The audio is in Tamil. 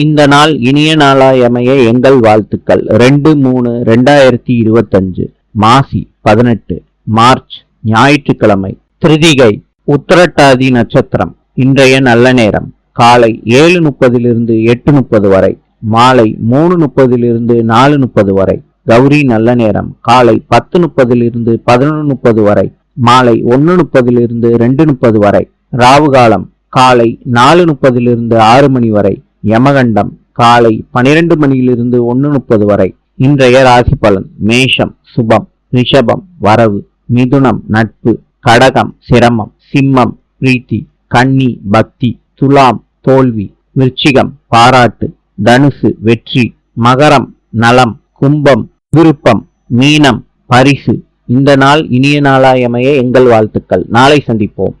இந்த நாள் இனிய நாளாய் அமைய எங்கள் வாழ்த்துக்கள். ரெண்டு மூணு ரெண்டாயிரத்தி இருபத்தஞ்சு மாசி பதினெட்டு மார்ச் ஞாயிற்றுக்கிழமை திருதிகை உத்தரட்டாதி நட்சத்திரம் இன்றைய நல்ல நேரம். காலை ஏழு முப்பதிலிருந்து எட்டு முப்பது வரை மாலை மூணு முப்பதிலிருந்து நாலு முப்பது வரை. கௌரி நல்ல நேரம். காலை பத்து முப்பதிலிருந்து பதினொன்று முப்பது வரை மாலை ஒன்று முப்பதிலிருந்து ரெண்டு முப்பது வரை. ராவு காலம் காலை நாலு முப்பதிலிருந்து ஆறு மணி வரை. யமகண்டம் காலை பனிரெண்டு மணியிலிருந்து ஒன்று முப்பது வரை. இன்றைய ராசி பலன் மேஷம் சுபம் ரிஷபம் வரவு மிதுனம் நட்பு கடகம் சிரமம் சிம்மம் பிரீத்தி கன்னி பக்தி துலாம் தோல்வி விருச்சிகம் பாராட்டு தனுசு வெற்றி மகரம் நலம் கும்பம் விருப்பம் மீனம் பரிசு. இந்த நாள் இனிய நாளாயமைய எங்கள் வாழ்த்துக்கள். நாளை சந்திப்போம்.